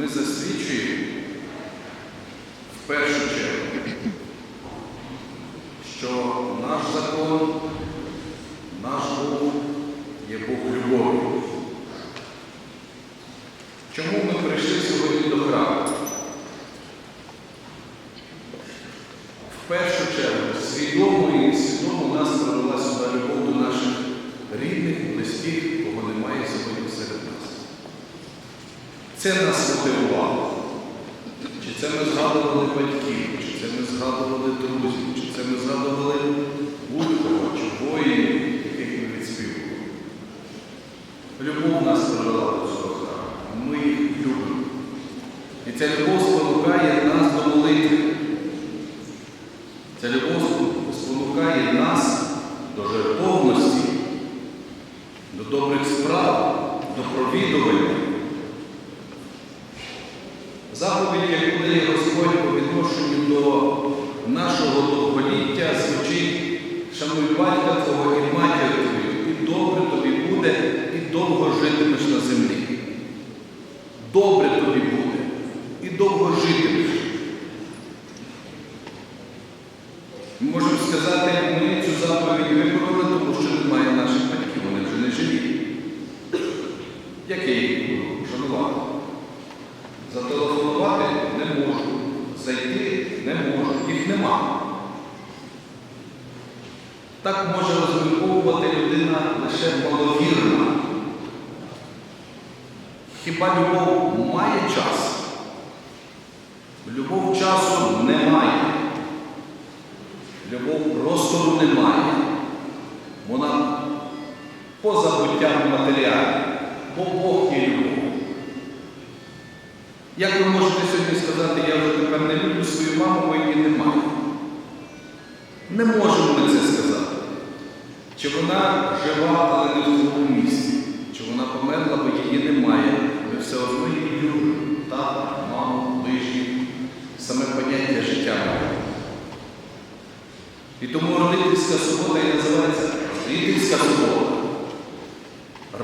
ми засвідчуємо в першу чергу, що наш закон, наш Бог є Бог любові. Чому ми прийшли сьогодні до храму? В першу чергу, свідомо і несвідомо нас привела сюди любов до наших рідних, близьких, кого немає сьогодні серед нас. Це нас мотивувало. Чи це ми згадували батьків, чи це ми згадували друзів, чи це ми згадували будь-кого, чи воїнів, яких ми відспівували. Любов нас привела до цього храму. Ми їх любимо. І ця любов спонукає нас до молитви. Ця любов спонукає нас до жертовності, до добрих справ, до провідування. Заповідь, яку дає Господь по відношенню до нашого довголіття, звучить шануй батька твого і матір твою, і добре тобі буде, і довго житимеш на землі. Добре тобі буде, і довго житимеш. Ми можемо сказати, ми цю заповідь виконали, тому що немає наших батьків, вони вже не живі. Як я їх буду шанувати? Зателефонувати не можу, зайти не можу, їх нема. Так може розмірковувати людина лише маловірна. Хіба любов має час? Любов часу немає. Любов простору немає. Вона поза буттям матеріальним, бо Бог є любов. Як ви можете сьогодні сказати, я вже тепер не люблю свою маму, бо її немає? Не можемо ми це сказати. Чи вона жива, але не в тому місці, чи вона померла, бо її немає. Ми все одно її любимо. Тата, маму, ближніх, саме поняття життя має. І тому родительська субота і називається родительська субота.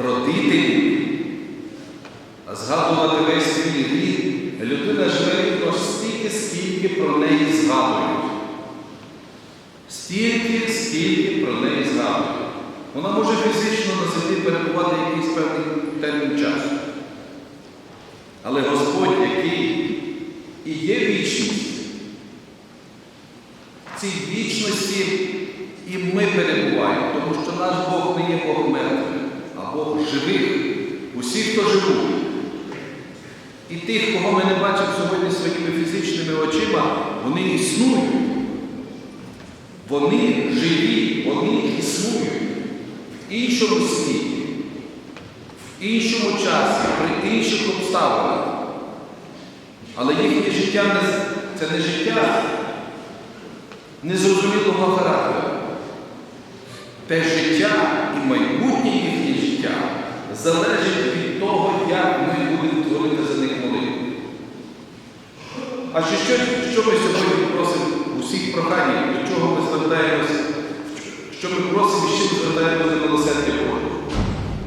Родителі згадувати весь свій рід, людина живе стільки, скільки про неї згадують. Стільки, скільки про неї згадують. Вона може фізично на землі перебувати якийсь певний термін часу. Але Господь, який і є вічність, в цій вічності і ми перебуваємо, тому що наш Бог не є Бог мертвих, а Бог живих, усіх, хто живуть. І тих, кого ми не бачимо сьогодні своїми фізичними очима, вони існують. Вони живі, вони існують в іншому світі, в іншому часі, при інших обставинах. Але їхнє життя це не життя незрозумілого характеру. Те життя і майбутнє їхнє життя залежить від того, як ми будемо творити за них молитву. А що, що ми сьогодні просимо всіх проханнях, до чого ми звертаємося, що ми просимо і ще звертаємося до милосердя Бога?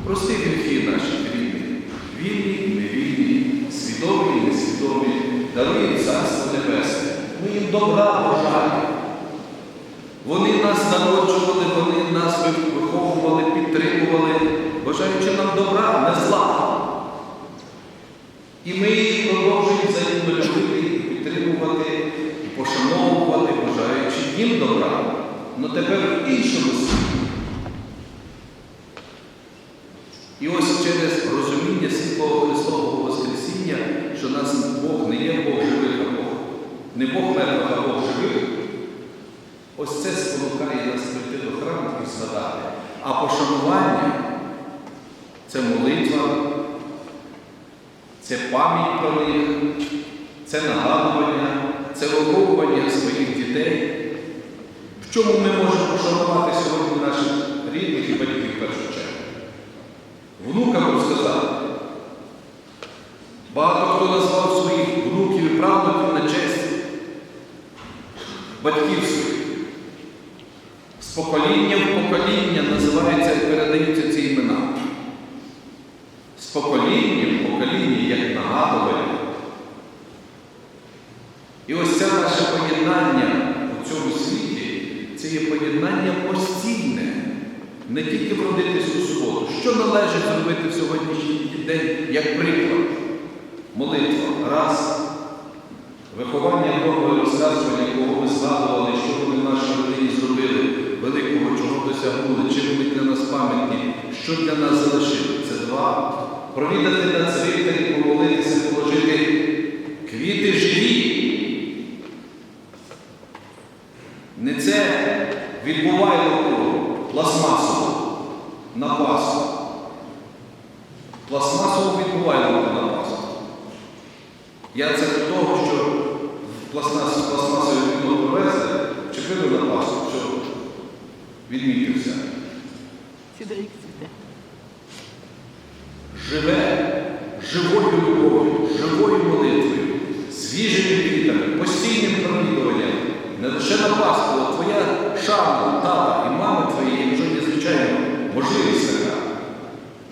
Прости гріхи наші рідні, вільні, невільні, свідомі, і несвідомі, даруй їм Царство Небесне. Ми їм добра бажаємо. Вони нас народжували, вони нас виховували, підтримували, бажаючи нам добра, не зла. І ми їх продовжуємо за ними любити, і підтримувати, і пошановувати, бажаючи їм добра, але тепер в іншому світі. І ось через розуміння святого Христового Воскресіння, що нас Бог не є Бог живих, а Бог, не Бог мертвих, а Бог живих. Ось це спонукає нас прийти до храму і згадати. А пошанування це молитва, це пам'ять про них, це нагадування, це виховування своїх дітей. Чому ми можемо пошанувати сьогодні наших рідних і батьків першу чергу? Внукам розказати. Багато хто назвав своїх внуків і правнуків на честь батьків своїх. З покоління в покоління називаються і передаються ці імена. З покоління в покоління, як нагадування, І ось це наше поєднання є поєднання постійне, не тільки в родительську суботу. Що належить зробити в сьогоднішній день як приклад? Молитва. Раз. Виховання доброго розказування, кого ми згадували, що вони в нашій родині зробили, великого чого досягнули, чим вони для нас пам'ятні, що для нас залишили. Це два. Провідати на цвинтарі, помолитися, положити квіти живі. Не це відбуває пластмасово на Пасху. Пластмасово відбуває на Пасху. Я це до того, що пластмас, пластмасове вікно привезли, чепили на Пасху, що відмітився. Сідрик цвіте. Живе живою любов'ю, живою молитвою, свіжими квітами, постійним провідуванням. Не лише на Пасху, а твоя шана, тата і мами твої, вже незвичайно можливість така.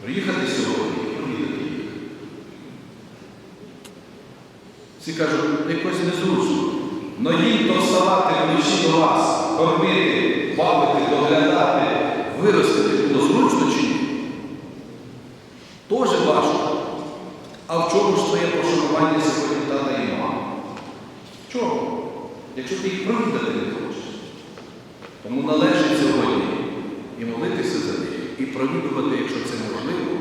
Приїхати сьогодні і провідати їх. Всі кажуть, якось незручно. Но їм то вночі до вас, кормити, бавити, доглядати, виростити було зручно чи ні? Тоже важко. А в чому ж твоє пошанування сьогодні тата і мама? В чому? Якщо ти їх провідати не хочеш. Тому належить сьогодні і молитися за них, і провідувати, якщо це можливо,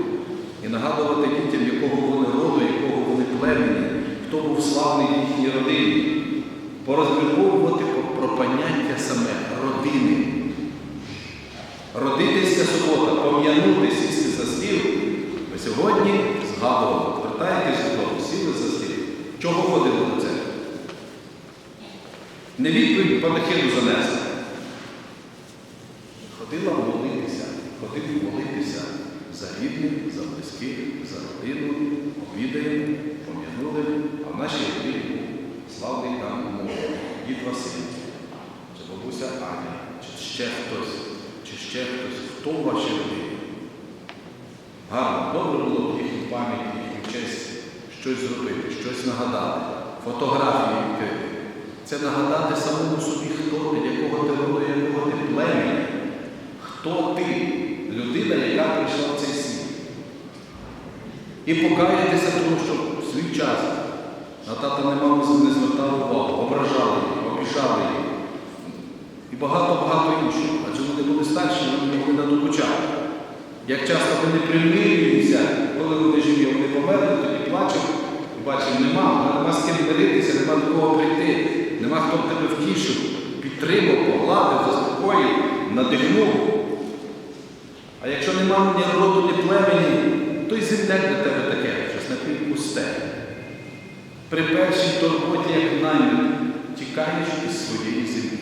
і нагадувати дітям, якого вони роду, якого вони племені, хто був славний в їхній родині, порозмірковувати про поняття саме родини. Родительська субота, пом'янути сісти за стіл. Ви сьогодні згадували, звертаєтесь додому, сіли за стіл. Чого ходили до церкви? Не відповідь панахиду занесли. Ходила молитися, ходив молитися за рідних, за близьких, за родину, обідаємо, нашій родині був славний там муж, дід Василь, чи бабуся Аня, чи ще хтось, чи ще хтось, хто в вашій родині. Гарно, добре було б їхню пам'ять, їхню честь щось зробити, щось нагадати, фотографії відкрити. Це нагадати самому собі, хто ти, якого ти роду, якого ти племені. Хто ти? Людина, яка прийшла в цей світ. І покаятися, тому що в свій час на тата не маму не звертали увагу, ображали їх, обіжали їх. І багато-багато іншого. Адже вони були старші, вони могли на докучати. Як часто ми не примирюємося, коли вони живі, вони померли, тоді плачемо і бачимо, нема, нема з ким миритися, нема до кого прийти, нема хто б тебе втішив, підтримав, погладив, заспокоїв, надихнув. А якщо нема ні роду, ні племені, то й земля для тебе таке, щось напівпусте. При першій турботі, як намір, тікаєш із своєї землі,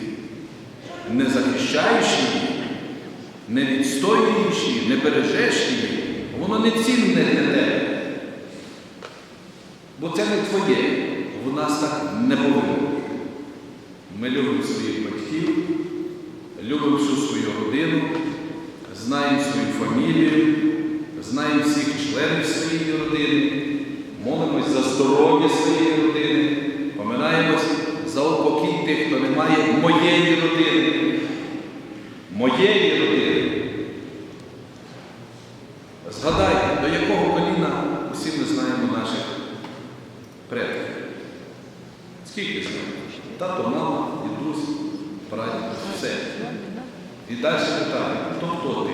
не захищаєш її, не відстоюєш її, не бережеш її, воно не цінне для тебе. Бо це не твоє, в нас так не повинно. Ми любимо своїх батьків, любимо всю свою родину, знаємо свою фамілію, знаємо всіх членів своєї родини, молимось за здоров'я своєї родини, поминаємось за упокій тих, хто не має моєї родини. Моєї родини. Згадайте, до якого коліна усі ми знаємо наших предків. Скільки знаємо? Тато, мама, дідусь, прадід, все. І далі питання, хто хто ти?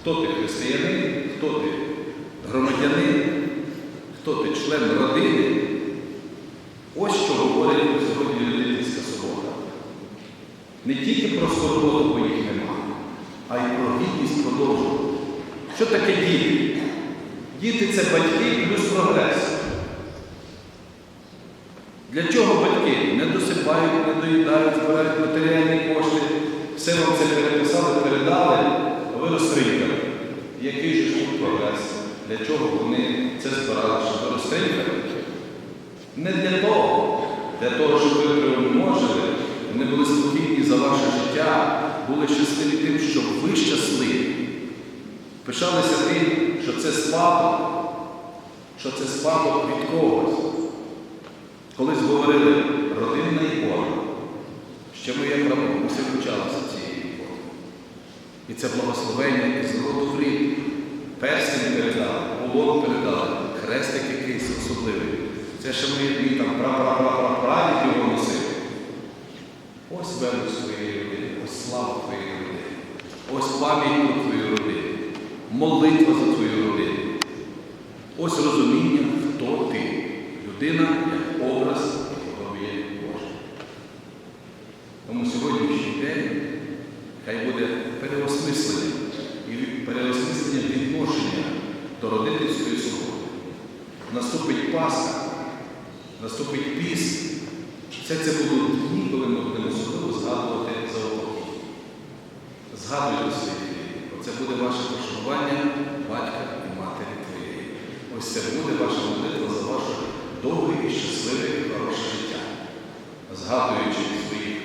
Хто ти християнин, хто ти громадянин, хто ти член родини? Ось що говорить сьогодні Людинська субота. Не тільки про свободу, бо їх немає, а й про гідність продовжувати. Що таке діти? Діти це батьки плюс прогрес. Для чого батьки не досипають, не доїдають, збирають матеріальні кошти, все вам це переписали, передали, а ви розстрількали. Який же тут прогрес? Для чого вони це щоб ви? Не для того, для того, щоб ви приумножили, вони були спокійні за ваше життя, були щасливі тим, що ви щасливі. Пишалися тим, що це спадок, що це спадок від когось. Колись говорили родинна ікона. Ще моя прабабуся вчалася цієї ікони. І це благословення із роду в рід. Перстень передали, полон передали, хрестик якийсь особливий. Це ще мій там пра-пра-пра-прадід його носив. Ось велич твоєї родини, ось слава твоєї родини, ось пам'ять про твою родину, молитва за твою родину. Ось розуміння, хто ти. Людина як образ подобає Божа. Тому сьогоднішній день хай буде переосмислення і переосмислення відношення до родительської суботи. Наступить Пасха, наступить піс. Все це будуть дні, коли ми будемо особливо згадувати за упокій. Згадуйте своїх рідних. Оце буде ваше пошанування батька і матері твоєї. Ось це буде ваша молитва за ваше довге і щасливе і хороше життя. Згадуючи своїх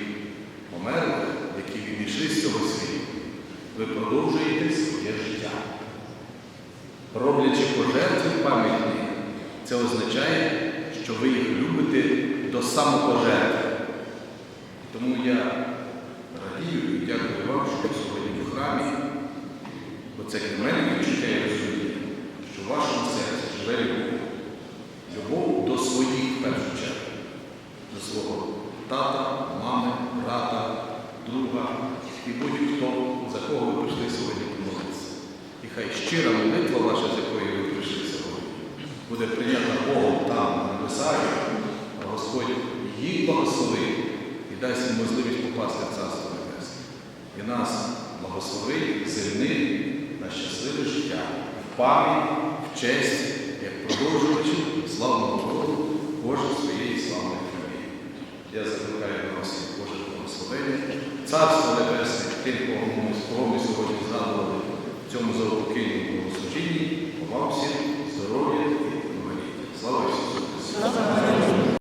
померлих, які відійшли з цього світу, ви продовжуєте. Роблячи пожертви пам'ятні, це означає, що ви їх любите до самопожертви. Тому я радію і дякую вам, що ви сьогодні в храмі, бо це для мене відчуття і розуміння, що в вашому серці живе. Любов до своїх в першу чергу, до свого тата, мами, брата, друга і будь-хто, за кого ви прийшли сьогодні помолитися. І хай щира молитва ваша, з якої ви прийшли сьогодні, буде прийнята Богом там, на небесах, Господь їх благословить і дасть їм можливість попасти в Царство Небесне. І нас благословить, зельнить на щасливе життя, в пам'ять, в честь, як продовжувачів славного роду Боже своєї славної хвилі. Я закликаю вас Боже благословення, Царство Небесне, тим, кого ми сьогодні згадували в цьому заупокійному служінні вам всім здоров'я і інвалідів. Слава Ісусу